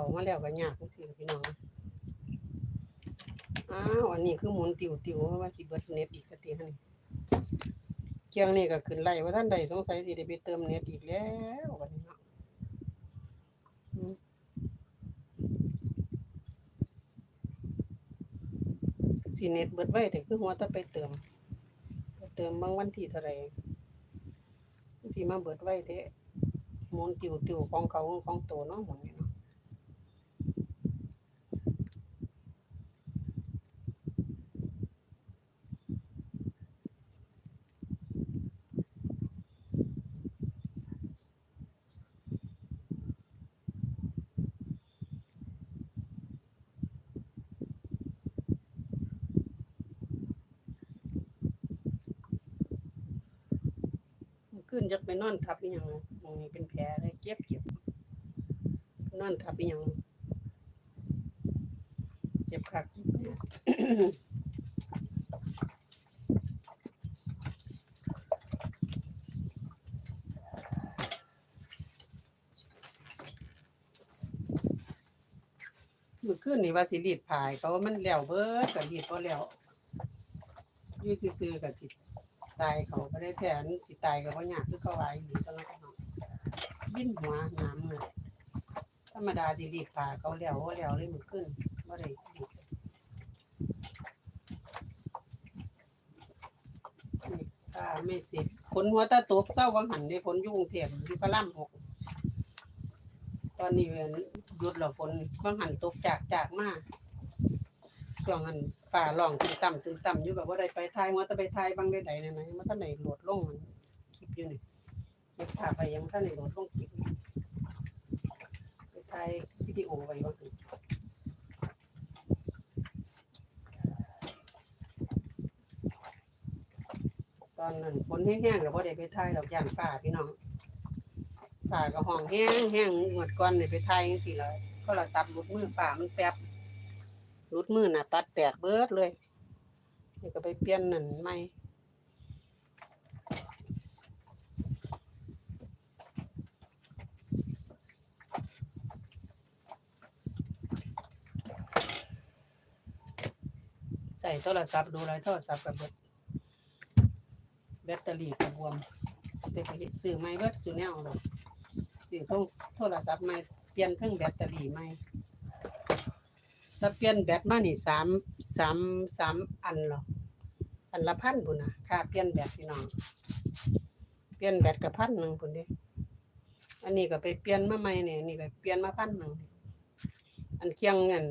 เขามาแล้วก็ยากจังซี่พี่น้องอ้าวอันนี้คือหมุนติวๆเพราะว่าสิเบิดเน็ตอีกสติหั่นนี่เครื่องนี้ก็ขึ้นไล่ว่าท่านใดสงสัยสิได้ไปเติมเน็ตอีกแล้วบัดนี้เนาะสิเน็ตเบิดไว้แต่คือหัวแตะไปเติม เติมบางวันที่เท่าไรสิมาเบิดไว้แท้หมุนติวๆของเขาของโตเนาะหมุน ขึ้นจากไปนอนทับอีหยังมองนี้เป็นแผลเลยเจ็บเจ็บนอนทับอีหยังเจ็บคักเจ็บเนี่ยมื่อคืนนี่ว่าสิรีดผายเขาว่ามันแล้วเบิดก็รีดบ่แล้วยู่ซื่อๆก็สิ ตายเขาก็ได้แทนสิตายก็บ่ยากคือเขาว่าอีหลีตลอดเนาะบินหัวน้ำเลยธรรมดาสิรีบผ่าเขาแล้วบ่แล้วเลยมันขึ้นบ่ได้รีบนี่ถ้าไม่เสร็จฝนหัวตาตกเศร้าวังหันได้ฝนยุ่งเทพอยู่พระรามหกตอนนี้เว้นหยุดแล้วฝนวังหันตกจากจากมาก ช่วงนั้นฝ่าร้องตึงต่ำตึงต่ำอยู่กับว่าได้ไปทายว่าจะไปทายบางได้ใดๆไหมมันท่านไหนโหลดลงมันคลิปอยู่นี่เก็บภาพไปยังท่านไหนโหลดลงคลิปไปทายวิดีโอไว้บ้างตอนนั้นฝนแห้งๆกับว่าได้ไปทายดอกยางฝ่าพี่น้องฝ่าก็ห้องแห้งแห้งหมดก่อนเลยไปทายจังสิเลยโทรศัพท์หลุดมือฝ่ามันแป๊บ รุดมือน่ะ ตัดแตกเบิดเลยนี่ก็ไปเปลี่ยนนั่นใหม่ใส่โทรศัพท์ดูไรโทรศัพท์กับเบิดแบตเตอรี่กระบวมแต่ไปซื้อใหม่เบิดจุแนวเลยซื้อต้องโทรศัพท์ใหม่เปลี่ยนเครื่องแบตเตอรี่ใหม่ ถ้าเปลี่ยนแบตมานี่สามสามสามอันหรออันละพันพุ่นนะค่าเปลี่ยนแบตพี่น้องเปลี่ยนแบตกับพันหนึ่งพุ่นด้อันนี้ก็ไปเปลี่ยนมาใหม่เนี่ยนี่ก็เปลี่ยนมาพันหนึ่งอันเคียงเงิน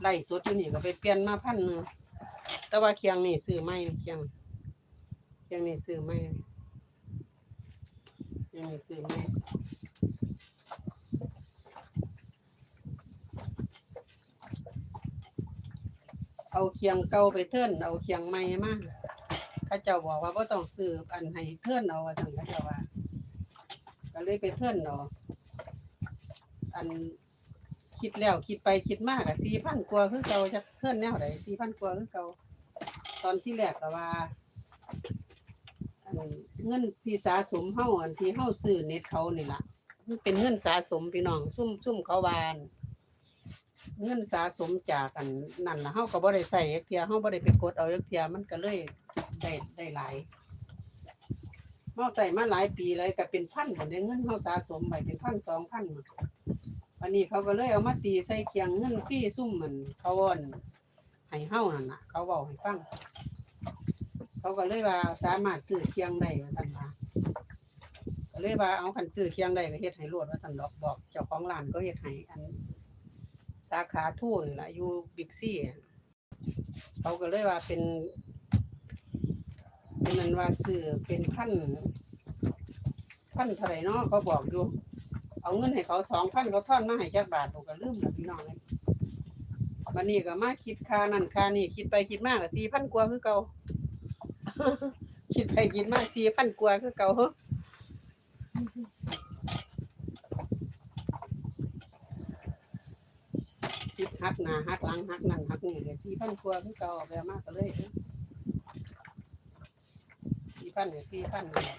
ไล่สดอยู่นี่ก็ไปเปลี่ยนมาพันหนึ่งแต่ว่าเคียงนี่ซื้อไม่เคียงเคียงนี่ซื้อไม่เคียงนี่ซื้อไม่ เอาเคียงเก่าไปเทิร์นเอาเคียงใหม่มาเขาเจ้าบอกว่าบ่ต้องซื้ออันให้เทิร์นเอาว่าซั่นเขาเจ้าว่า ก็เลยไปเทิร์นเอาอันคิดแล้วคิดไปคิดมากอะ4,000กว่าคือเก่าจักเทิร์นแนวใด4,000กว่าคือเก่าตอนที่แรกก็ว่าอันเงินที่สะสมเฮาอันที่เฮาซื้อเน็ตเขานี่ล่ะมันเป็นเงินสะสมพี่น้องซุ่มซุ่มเขาวาน เงินสะสมจากกันนั่นล่ะเฮาก็บ่ได้ใส่จักเที่ยเฮาบ่ได้ไปกดเอาจักเที่ยมันก็เลยได้ได้หลายเฮาใส่มาหลายปีเลยก็เป็นพันพุ่นเด้เงินเฮาสะสมไว้เป็นพันสองพันวันนี้เขาก็เลยเอามาตีใส่เคียงเงินฟรีซุ่มมันเขาว่อนให้เฮานั่นน่ะ เขาเว้าให้ฟังเขาก็เลยว่าสามารถซื้อเคียงได้ว่าซั่นว่าก็เลยว่าเอาคันซื้อเคียงได้ก็เฮ็ดให้รวดว่าซั่นดอกบอกเจ้าของร้านก็เฮ็ดให้อัน สาขาทูนี่ล่ะอยู่บิ๊กซี่เขาก็เลยว่าเป็นเป็นนั้นว่าซื้อเป็นพันพันเท่าไร่เนาะเขาบอกอยู่ เอาเงินให้เขาสองพันเขาทอนมาให้จักบาทผมก็ลืมแล้วพี่น้องเลยวันนี้ก็มาคิดค่านั่นค่านี่คิดไปคิดมากสี่พันกว่าคือเก่าคิดไปคิดมากสี่พันกว่าคือเก่า คิดหักหน้าหักหลังหักนั่นหักนี่เลยสี่พันกว่าคือเก่าเอาไปเอามากก็เลยสี่พันหรือสี่พันนี่แหละ